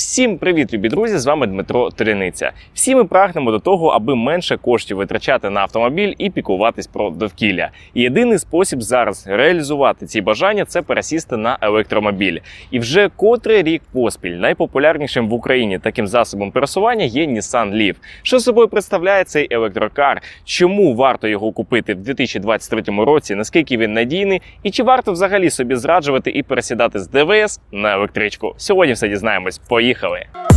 Всім привіт, любі друзі! З вами Дмитро Триниця. Всі ми прагнемо до того, аби менше коштів витрачати на автомобіль і пікуватись про довкілля. І єдиний спосіб зараз реалізувати ці бажання це пересісти на електромобіль. І вже котрий рік поспіль найпопулярнішим в Україні таким засобом пересування є Nissan Leaf. Що собою представляє цей електрокар? Чому варто його купити в 2023 році? Наскільки він надійний, і чи варто взагалі собі зраджувати і пересідати з ДВС на електричку? Сьогодні все дізнаємось. Поїхали! Поїхали!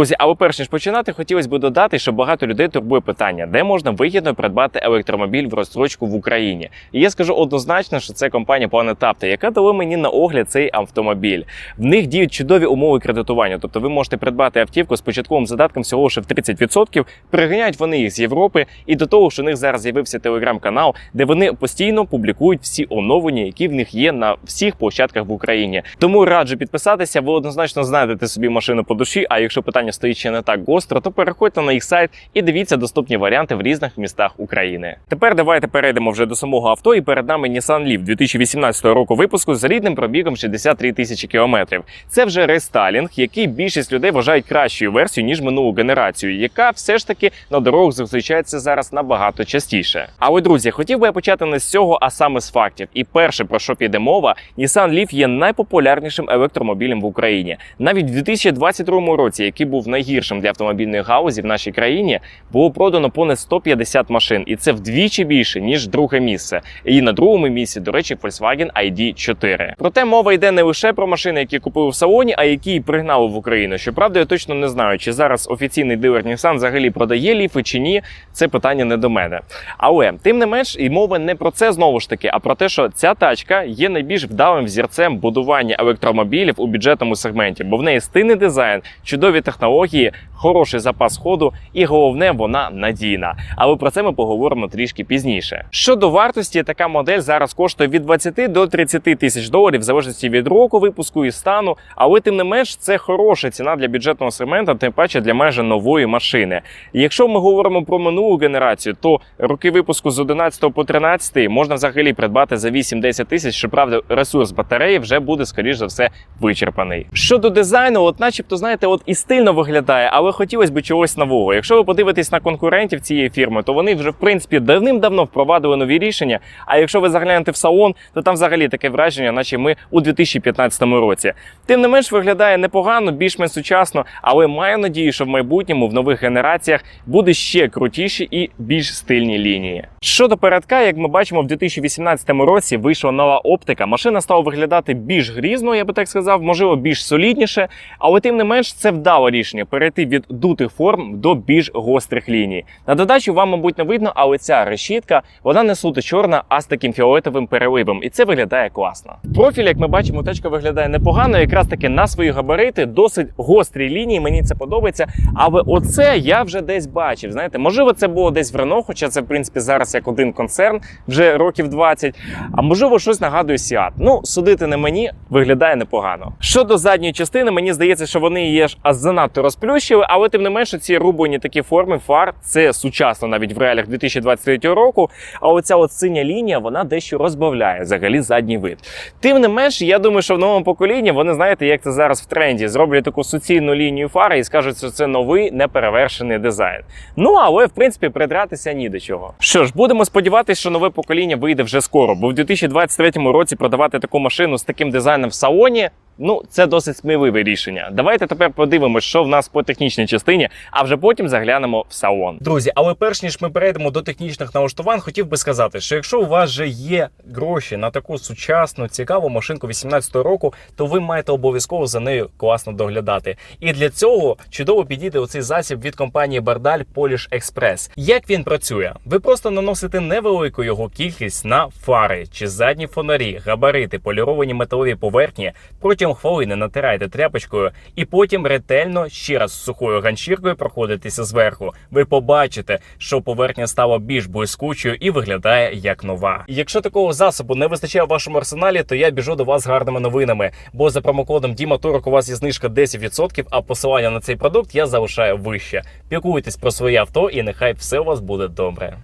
Друзі, але перш ніж починати, хотілося б додати, що багато людей турбує питання, де можна вигідно придбати електромобіль в розстрочку в Україні. І я скажу однозначно, що це компанія Planet Auto, яка дала мені на огляд цей автомобіль. В них діють чудові умови кредитування. Тобто ви можете придбати автівку з початковим задатком всього лише в 30%. Приганяють вони їх з Європи, і до того, що у них зараз з'явився телеграм-канал, де вони постійно публікують всі оновлення, які в них є на всіх площадках в Україні. Тому раджу підписатися. Ви однозначно знайдете собі машину по душі. А якщо питання стоїть ще не так гостро, то переходьте на їх сайт і дивіться доступні варіанти в різних містах України. Тепер давайте перейдемо вже до самого авто. І перед нами Nissan Leaf 2018 року випуску з рідним пробігом 63 тисячі кілометрів. Це вже рестайлінг, який більшість людей вважають кращою версією ніж минулу генерацію, яка все ж таки на дорогах зустрічається зараз набагато частіше. Але друзі, хотів би я почати не з цього, а саме з фактів. І перше про що піде мова, Nissan Leaf є найпопулярнішим електромобілем в Україні. Навіть в 2022 році, який був найгіршим для автомобільної галузі в нашій країні, було продано понад 150 машин, і це вдвічі більше ніж друге місце. І на другому місці, до речі, Volkswagen ID4. Проте мова йде не лише про машини, які купили в салоні, а які й пригнали в Україну. Щоправда, я точно не знаю, чи зараз офіційний дилер Nissan взагалі продає ліфи чи ні. Це питання не до мене. Але тим не менш, і мова не про це знову ж таки, а про те, що ця тачка є найбільш вдалим взірцем будування електромобілів у бюджетному сегменті, бо в неї стильний дизайн, чудові технології, наогії хороший запас ходу, і головне, вона надійна. Але про це ми поговоримо трішки пізніше. Щодо вартості, така модель зараз коштує від 20 до 30 тисяч доларів, в залежності від року випуску і стану. Але тим не менш, це хороша ціна для бюджетного сегмента, тим паче для майже нової машини. Якщо ми говоримо про минулу генерацію, то роки випуску з 11 по 13 можна взагалі придбати за 8-10 тисяч. Щоправда, ресурс батареї вже буде скоріш за все вичерпаний. Щодо дизайну, от, начебто, знаєте, от і стильно виглядає, але хотілося б чогось нового. Якщо ви подивитесь на конкурентів цієї фірми, то вони вже в принципі давним-давно впровадили нові рішення. А якщо ви заглянете в салон, то там взагалі таке враження, наче ми у 2015 році. Тим не менш виглядає непогано, більш-менш сучасно, але маю надію, що в майбутньому в нових генераціях буде ще крутіші і більш стильні лінії. Щодо передка, як ми бачимо, в 2018 році вийшла нова оптика. Машина стала виглядати більш грізно, я би так сказав, можливо, більш солідніше, але тим не менш це вдале рішення перейти від дутих форм до більш гострих ліній. На додачу вам, мабуть, не видно, але ця решітка вона не суто чорна, а з таким фіолетовим переливом, і це виглядає класно. Профіль, як ми бачимо, тачка виглядає непогано, якраз таки на свої габарити, досить гострі лінії. Мені це подобається. Але оце я вже десь бачив. Знаєте, можливо, це було десь в Рено, хоча це в принципі зараз як один концерн, вже років 20. А можливо, щось нагадує Сіат. Ну, судити не мені виглядає непогано. Щодо задньої частини, мені здається, що вони її аж занадто розплющили, але тим не менше, ці рублені такі форми фар це сучасно навіть в реаліях 2023 року. А оця от синя лінія вона дещо розбавляє взагалі задній вид. Тим не менш, я думаю, що в новому поколінні вони знаєте, як це зараз в тренді, зроблять таку суцільну лінію фари і скажуть, що це новий неперевершений дизайн. Ну але в принципі придратися ні до чого. Що ж, будемо сподіватися, що нове покоління вийде вже скоро, бо в 2023 році продавати таку машину з таким дизайном в салоні Ну, це досить сміливе рішення. Давайте тепер подивимося, що в нас по технічній частині, а вже потім заглянемо в салон. Друзі, але перш ніж ми перейдемо до технічних налаштувань, хотів би сказати, що якщо у вас вже є гроші на таку сучасну, цікаву машинку 18-го року, то ви маєте обов'язково за нею класно доглядати. І для цього чудово підійде оцей засіб від компанії Бардаль Polish Express. Як він працює? Ви просто наносите невелику його кількість на фари чи задні фонарі, габарити, поліровані металові поверхні. Протягом хвилини натираєте тряпочкою і потім ретельно ще раз сухою ганчіркою проходитеся зверху. Ви побачите, що поверхня стала більш блискучою і виглядає як нова. Якщо такого засобу не вистачає в вашому арсеналі, то я біжу до вас з гарними новинами. Бо за промокодом Турок у вас є знижка 10%, а посилання на цей продукт я залишаю вище. Пікуйтесь про своє авто, і нехай все у вас буде добре.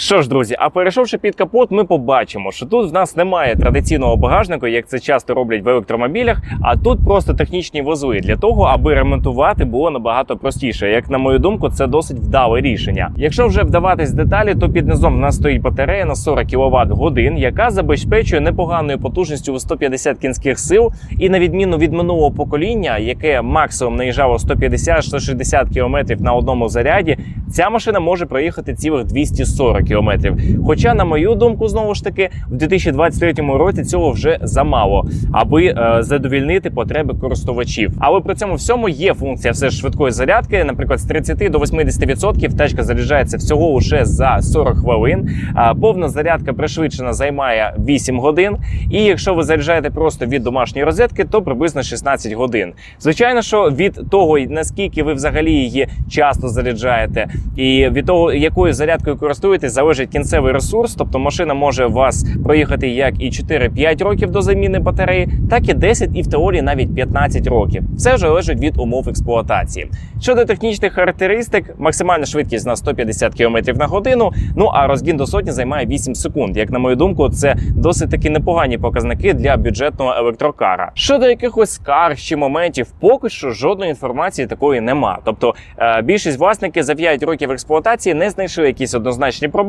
Що ж, друзі, а перейшовши під капот, ми побачимо, що тут в нас немає традиційного багажника, як це часто роблять в електромобілях, а тут просто технічні вузли для того, аби ремонтувати було набагато простіше. Як на мою думку, це досить вдале рішення. Якщо вже вдаватись в деталі, то під низом в нас стоїть батарея на 40 кВт годин, яка забезпечує непоганою потужністю у 150 кінських сил. І на відміну від минулого покоління, яке максимум наїжджало 150-160 км на одному заряді, ця машина може проїхати цілих 240 кілометрів. Хоча, на мою думку, знову ж таки, в 2023 році цього вже замало, аби е, задовільнити потреби користувачів. Але при цьому всьому є функція все ж швидкої зарядки. Наприклад, з 30 до 80% тачка заряджається всього лише за 40 хвилин. А повна зарядка пришвидшена займає 8 годин. І якщо ви заряджаєте просто від домашньої розетки, то приблизно 16 годин. Звичайно, що від того, наскільки ви взагалі її часто заряджаєте, і від того, якою зарядкою користуєтесь, залежить кінцевий ресурс. Тобто машина може вас проїхати як і 4-5 років до заміни батареї, так і 10 і в теорії навіть 15 років. Все залежить від умов експлуатації. Щодо технічних характеристик, максимальна швидкість на 150 км на годину. Ну а розгін до сотні займає 8 секунд. Як на мою думку, це досить таки непогані показники для бюджетного електрокара. Щодо якихось скарг чи моментів, поки що жодної інформації такої нема. Тобто е, більшість власників за 5 років експлуатації не знайшли якісь однозначні проблеми.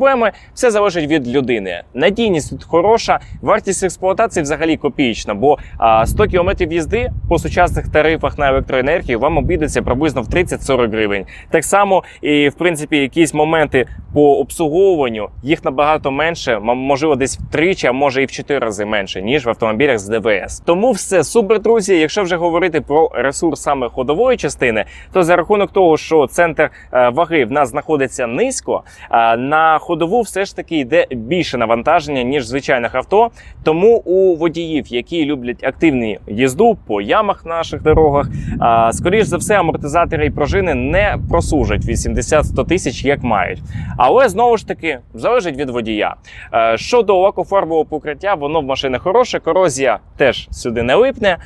Все залежить від людини. Надійність тут хороша, вартість експлуатації взагалі копієчна, бо а, 100 км їзди по сучасних тарифах на електроенергію вам обійдеться приблизно в 30-40 гривень. Так само і в принципі якісь моменти по обслуговуванню їх набагато менше, можливо, десь втричі, а може і в 4 рази менше, ніж в автомобілях з ДВС. Тому все супер, друзі. Якщо вже говорити про ресурс саме ходової частини, то за рахунок того, що центр е, ваги в нас знаходиться низько, на ходову все ж таки йде більше навантаження ніж звичайних авто. Тому у водіїв, які люблять активну їзду по ямах наших дорогах, скоріш за все, амортизатори і пружини не просужать 80-100 тисяч, як мають. Але знову ж таки залежить від водія. Е, Щодо лакофарбового покриття, воно в машини хороше, корозія теж сюди не липне.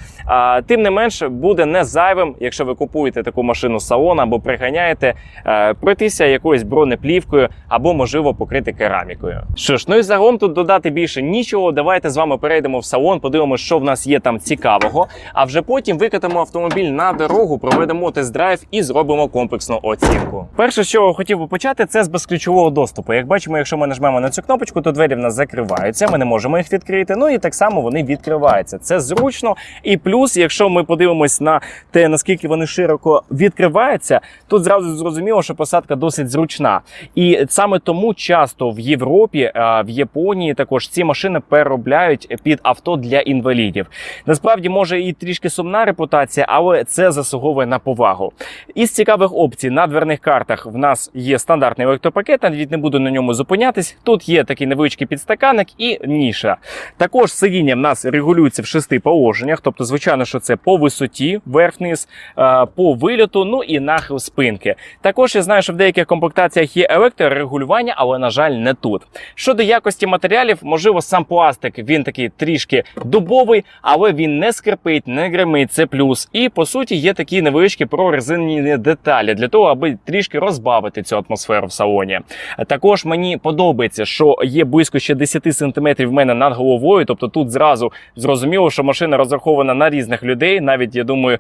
Тим не менше, буде не зайвим, якщо ви купуєте таку машину з салона або приганяєте, е, пройтися якоюсь бронеплівкою або, можливо, покрити керамікою. Що ж, ну і загалом тут додати більше нічого. Давайте з вами перейдемо в салон, подивимося, що в нас є там цікавого. А вже потім викатимо автомобіль на дорогу, проведемо тест-драйв і зробимо комплексну оцінку. Перше, з чого хотів би почати, це з безключового доступу. Як бачимо, якщо ми нажмемо на цю кнопочку, то двері в нас закриваються. Ми не можемо їх відкрити. Ну і так само вони відкриваються. Це зручно. І плюс, якщо ми подивимось на те, наскільки вони широко відкриваються, тут зразу зрозуміло, що посадка досить зручна. І саме тому часто в Європі, в Японії також ці машини переробляють під авто для інвалідів. Насправді може і трішки сумна репутація, але це заслуговує на повагу. Із цікавих опцій на дверних картах в нас є стандартний електропакет, навіть не буду на ньому зупинятись. Тут є такий невеличкий підстаканник і ніша. Також сидіння в нас регулюється в шести положеннях, тобто, звичайно, що це по висоті, верх-низ, е, по вильоту, ну і нахил спинки. Також я знаю, що в деяких комплектаціях є електрорегулювання, але на жаль, не тут. Щодо якості матеріалів, можливо, сам пластик він такий трішки дубовий, але він не скрипить, не гримить, це плюс. І по суті є такі невеличкі прорезинені деталі для того, аби трішки розбавити цю атмосферу в салоні. Також мені подобається, що є близько ще 10 см в мене над головою. Тобто тут зразу зрозуміло, що машина розрахована на різних людей. Навіть я думаю,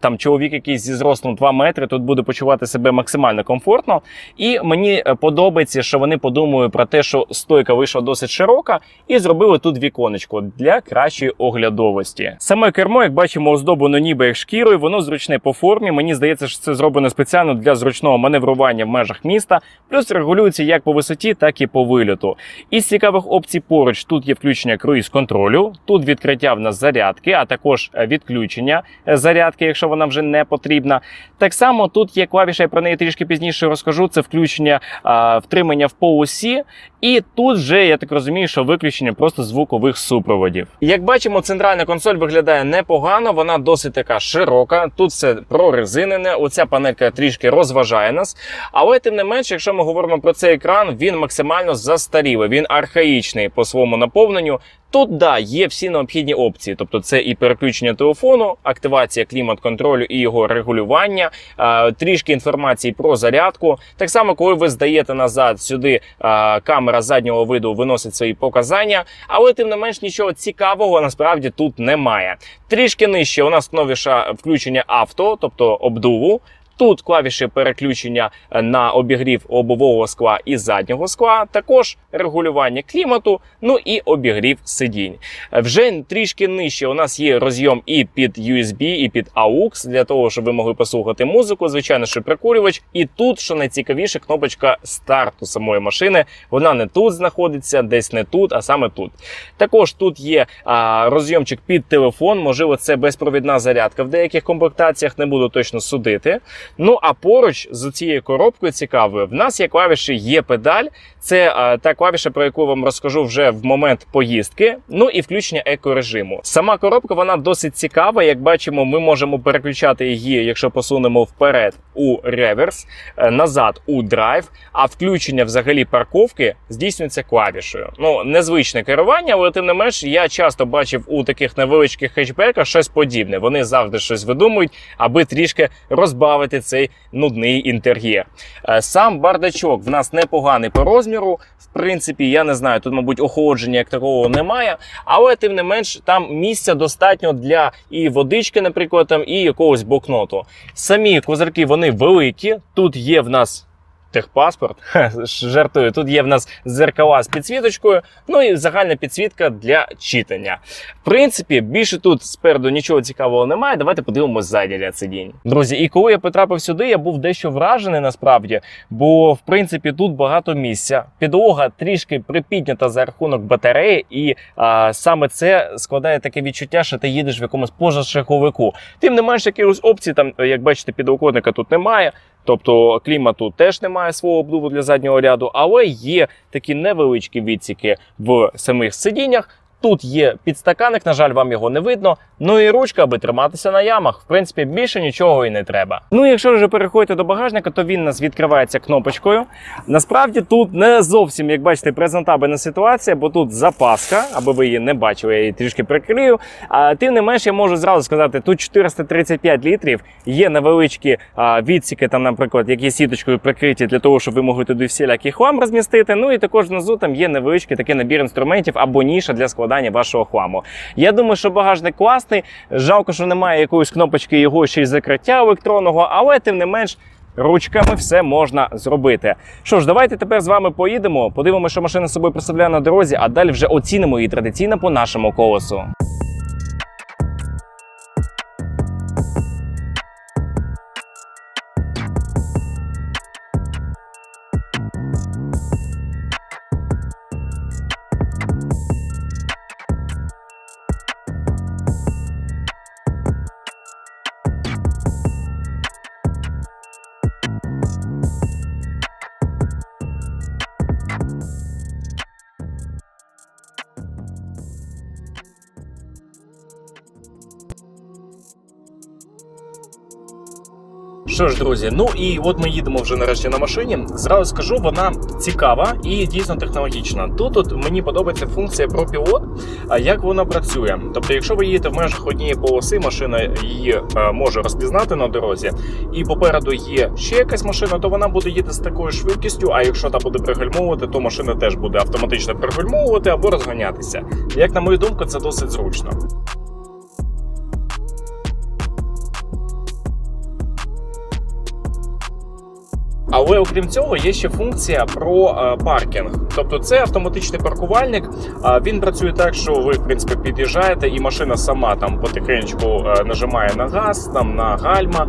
там чоловік якийсь зі зростом 2 метри тут буде почувати себе максимально комфортно. І мені подобається. Опція, що вони подумали про те, що стойка вийшла досить широка, і зробили тут віконечко для кращої оглядовості. Саме кермо, як бачимо, оздоблено ніби як шкірою, воно зручне по формі. Мені здається, що це зроблено спеціально для зручного маневрування в межах міста, плюс регулюється як по висоті, так і по вильоту. Із цікавих опцій поруч тут є включення круїз контролю, тут відкриття в нас зарядки, а також е, відключення е, зарядки, якщо вона вже не потрібна. Так само тут є клавіша, я про неї трішки пізніше розкажу. Це включення а, втримання в полосі. І тут же, я так розумію, що виключення просто звукових супроводів. Як бачимо, центральна консоль виглядає непогано, вона досить така широка. Тут все прорезинене. Оця панелька трішки розважає нас. Але тим не менше, якщо ми говоримо про цей екран, він максимально застарілий, він архаїчний по своєму наповненню. Тут да, є всі необхідні опції, тобто це і переключення телефону, активація клімат-контролю і його регулювання, трішки інформації про зарядку. Так само, коли ви здаєте назад сюди, камера заднього виду виносить свої показання, але тим не менш нічого цікавого насправді тут немає. Трішки нижче у нас новіше включення авто, тобто обдуву. Тут клавіші переключення е, на обігрів лобового скла і заднього скла, також регулювання клімату, ну і обігрів сидінь. Е, Вже трішки нижче у нас є розйом і під USB, і під AUX, для того, щоб ви могли послухати музику. Звичайно, що прикурювач. І тут, що найцікавіше, кнопочка старту самої машини. Вона не тут знаходиться, десь не тут, а саме тут. Також тут є а, розйомчик під телефон. Можливо, це безпровідна зарядка в деяких комплектаціях, не буду точно судити. Ну а поруч з цією коробкою цікавою, в нас є клавіші є педаль. Це а, та клавіша, про яку вам розкажу вже в момент поїздки. Ну і включення екорежиму. Сама коробка вона досить цікава. Як бачимо, ми можемо переключати її, якщо посунемо вперед у реверс, е, назад у драйв. А включення взагалі парковки здійснюється клавішою. Ну незвичне керування, але тим не менш я часто бачив у таких невеличких хетчбеках щось подібне. Вони завжди щось видумують, аби трішки розбавити цей нудний інтер'єр. Е, Сам бардачок в нас непоганий по розміру. В принципі, я не знаю, тут, мабуть, охолодження як такого немає, але тим не менш там місця достатньо для і водички, наприклад, там, і якогось блокноту. Самі козирки вони великі. Тут є в нас. Техпаспорт, Ха, жартую. Тут є в нас зеркала з підсвіточкою, ну і загальна підсвітка для читання. В принципі, більше тут спереду нічого цікавого немає. Давайте подивимося ззаді ряд сидінь. Друзі, і коли я потрапив сюди, я був дещо вражений насправді, бо в принципі тут багато місця. Підлога трішки припіднята за рахунок батареї, і а, саме це складає таке відчуття, що ти їдеш в якомусь позашляховику. Тим не менш, якихось опцій там, як бачите, підлокотника тут немає. Тобто клімату теж немає свого обдуву для заднього ряду, але є такі невеличкі відсіки в самих сидіннях. Тут є підстаканник, на жаль, вам його не видно. Ну і ручка, аби триматися на ямах. В принципі, більше нічого і не треба. Ну, якщо вже переходите до багажника, то він у нас відкривається кнопочкою. Насправді тут не зовсім, як бачите, презентабельна ситуація, бо тут запаска, аби ви її не бачили, я її трішки прикрию. А тим не менш, я можу зразу сказати, тут 435 літрів, є невеличкі а, відсіки, там, наприклад, які сіточкою прикриті для того, щоб ви могли туди всілякий хлам розмістити. Ну і також внизу там є невеличкий такий набір інструментів або ніша для складання вашого хламу. Я думаю, що багажник класний. Жалко, що немає якоїсь кнопочки його ще й закриття електронного, але тим не менш. Ручками все можна зробити. Що ж, давайте тепер з вами поїдемо, подивимося, що машина собою представляє на дорозі, а далі вже оцінимо її традиційно по нашому колесу. Що ж, друзі, ну і от ми їдемо вже нарешті на машині. Зразу скажу, вона цікава і дійсно технологічна. Тут от мені подобається функція про пілот, а як вона працює. Тобто, якщо ви їдете в межах однієї полоси, машина її е, може розпізнати на дорозі, і попереду є ще якась машина, то вона буде їти з такою швидкістю. А якщо та буде пригальмовувати, то машина теж буде автоматично пригальмовувати або розганятися. Як на мою думку, це досить зручно. Але окрім цього, є ще функція про е, паркінг. Тобто, це автоматичний паркувальник. Він працює так, що ви в принципі під'їжджаєте, і машина сама там потихеньку е, нажимає на газ, там на гальма,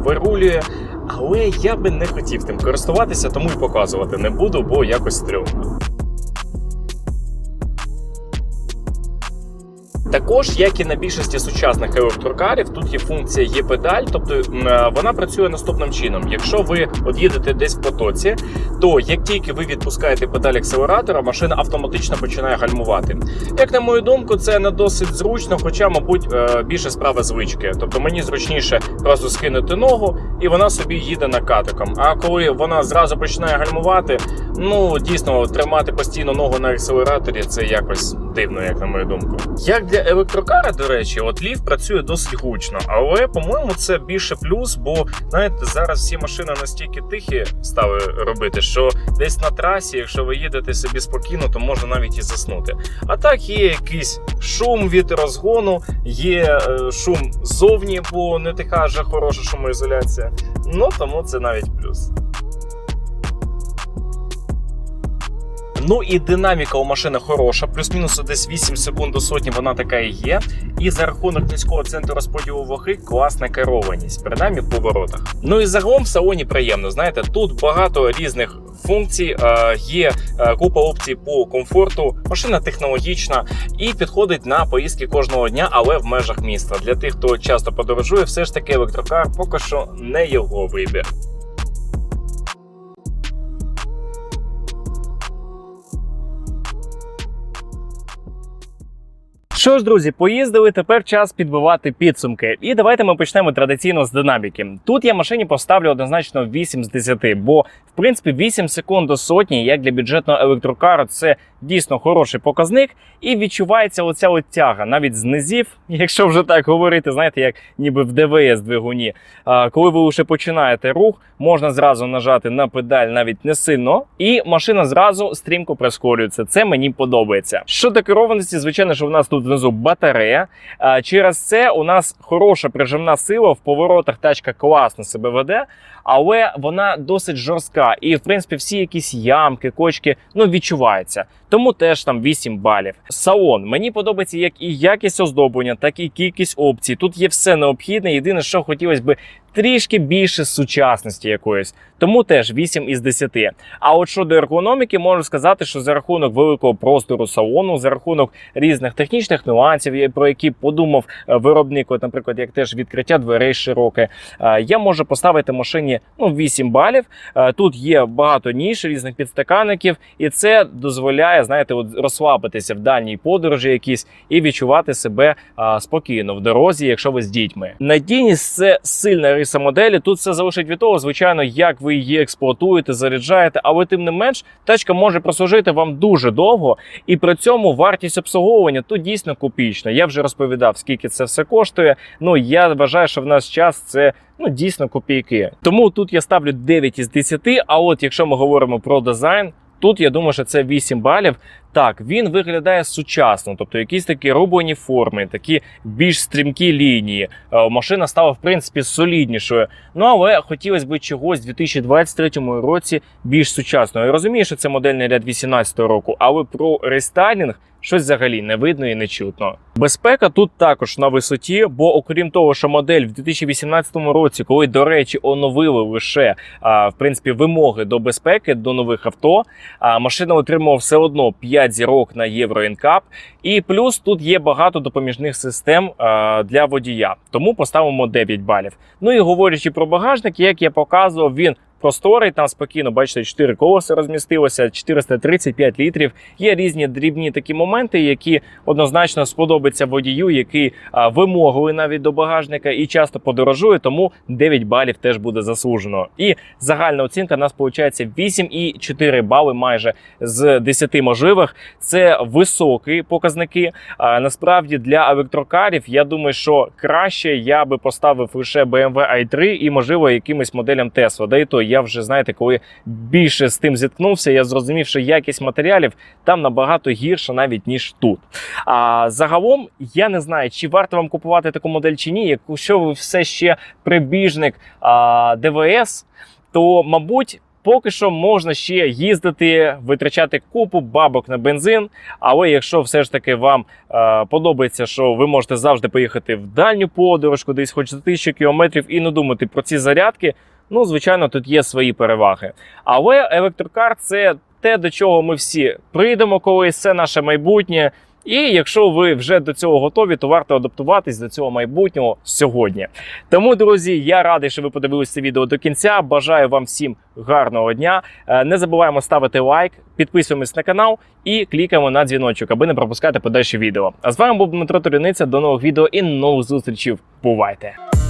вирулює. Але я би не хотів тим користуватися, тому і показувати не буду, бо якось стрьомно. Також, як і на більшості сучасних електрокарів, тут є функція є педаль, тобто е, вона працює наступним чином. Якщо ви от їдете десь в потоці, то як тільки ви відпускаєте педаль акселератора, машина автоматично починає гальмувати. Як на мою думку, це не досить зручно, хоча, мабуть, е, більше справа звички. Тобто мені зручніше просто скинути ногу, і вона собі їде накатиком. А коли вона зразу починає гальмувати, ну дійсно тримати постійно ногу на акселераторі це якось дивно, як на мою думку. Як для електрокара, до речі, от ліфт працює досить гучно, але по-моєму це більше плюс, бо знаєте, зараз всі машини настільки тихі стали робити, що десь на трасі, якщо ви їдете собі спокійно, то можна навіть і заснути. А так є якийсь шум від розгону, є е, шум ззовні, бо не така вже хороша шумоізоляція. Ну тому це навіть плюс. Ну і динаміка у машини хороша, плюс-мінус десь 8 секунд до сотні вона така і є. І за рахунок низького центру розподілу ваги класна керованість, принаймні в поворотах. Ну і загалом в салоні приємно. Знаєте, тут багато різних функцій, е, є е, купа опцій по комфорту. Машина технологічна і підходить на поїздки кожного дня, але в межах міста. Для тих, хто часто подорожує, все ж таки електрокар поки що не його вибір. Що ж, друзі, поїздили. Тепер час підбивати підсумки. І давайте ми почнемо традиційно з динаміки. Тут я машині поставлю однозначно 8 з 10, бо в принципі 8 секунд до сотні, як для бюджетного електрокара, це дійсно хороший показник. І відчувається оця от тяга навіть з низів, якщо вже так говорити, знаєте, як ніби в ДВС двигуні. Коли ви вже починаєте рух, можна зразу нажати на педаль навіть не сильно, і машина зразу стрімко прискорюється. Це мені подобається. Щодо керованості, звичайно, що в нас тут внизу батарея. Через це у нас хороша прижимна сила в поворотах. Тачка класно себе веде, але вона досить жорстка. І в принципі всі якісь ямки, кочки ну відчуваються. Тому теж там 8 балів. Салон мені подобається як і якість оздоблення, так і кількість опцій. Тут є все необхідне. Єдине, що хотілося би трішки більше сучасності якоїсь. Тому теж 8 із 10. А от щодо ергономіки, можу сказати, що за рахунок великого простору салону, за рахунок різних технічних нюансів, про які подумав е, виробник, от, наприклад, як теж відкриття дверей широке, е, я можу поставити машині ну, 8 балів. Е, Тут є багато ніж, різних підстаканників, і це дозволяє, знаєте, от розслабитися в дальній подорожі якісь і відчувати себе спокійно в дорозі, якщо ви з дітьми. Надійність це сильна риса моделі. Тут все залежить від того, звичайно, як ви її експлуатуєте, заряджаєте, але тим не менш, тачка може прослужити вам дуже довго, і при цьому вартість обслуговування тут дійсно копійчна. Я вже розповідав, скільки це все коштує. Ну я вважаю, що в наш час це. Ну, дійсно копійки. Тому тут я ставлю 9 із 10, а от якщо ми говоримо про дизайн, тут я думаю, що це 8 балів. Так, він виглядає сучасно, тобто якісь такі рублені форми, такі більш стрімкі лінії. Е, Машина стала в принципі соліднішою. Ну але хотілося б чогось в 2023 році більш сучасного. Я розумію, що це модельний ряд 2018 року, але про рестайлінг щось взагалі не видно і не чутно. Безпека тут також на висоті, бо окрім того, що модель в 2018 році, коли до речі, оновили лише а, в принципі вимоги до безпеки до нових авто, а машина отримала все одно 5 зірок на Євро NCAP. І плюс тут є багато допоміжних систем а, для водія, тому поставимо 9 балів. Ну і говорячи про багажник, як я показував, він. Просторий, там спокійно, бачите, 4 колеса розмістилося, 435 літрів. Є різні дрібні такі моменти, які однозначно сподобаться водію, який а, вимогливий навіть до багажника і часто подорожує, тому 9 балів теж буде заслужено. І загальна оцінка у нас виходить 8,4 бали майже з 10 можливих. Це високі показники. А насправді для електрокарів я думаю, що краще я би поставив лише BMW i3 і, можливо, якимось моделям Tesla. Да і то я вже знаєте, коли більше з тим зіткнувся, я зрозумів, що якість матеріалів там набагато гірша навіть ніж тут. А загалом я не знаю, чи варто вам купувати таку модель чи ні, якщо ви все ще прибіжник а, ДВС. то мабуть. Поки що можна ще їздити, витрачати купу бабок на бензин. Але якщо все ж таки вам е, подобається, що ви можете завжди поїхати в дальню подорож, кудись хоч за тисячу кілометрів, і не думати про ці зарядки, ну звичайно, тут є свої переваги. Але електрокар це те, до чого ми всі прийдемо колись, це наше майбутнє. І якщо ви вже до цього готові, то варто адаптуватись до цього майбутнього сьогодні. Тому, друзі, я радий, що ви подивилися відео до кінця. Бажаю вам всім гарного дня. Е, Не забуваємо ставити лайк, підписуємось на канал і клікаємо на дзвіночок, аби не пропускати подальші відео. А з вами був Дмитро Туряниця. До нових відео і нових зустрічей. Бувайте!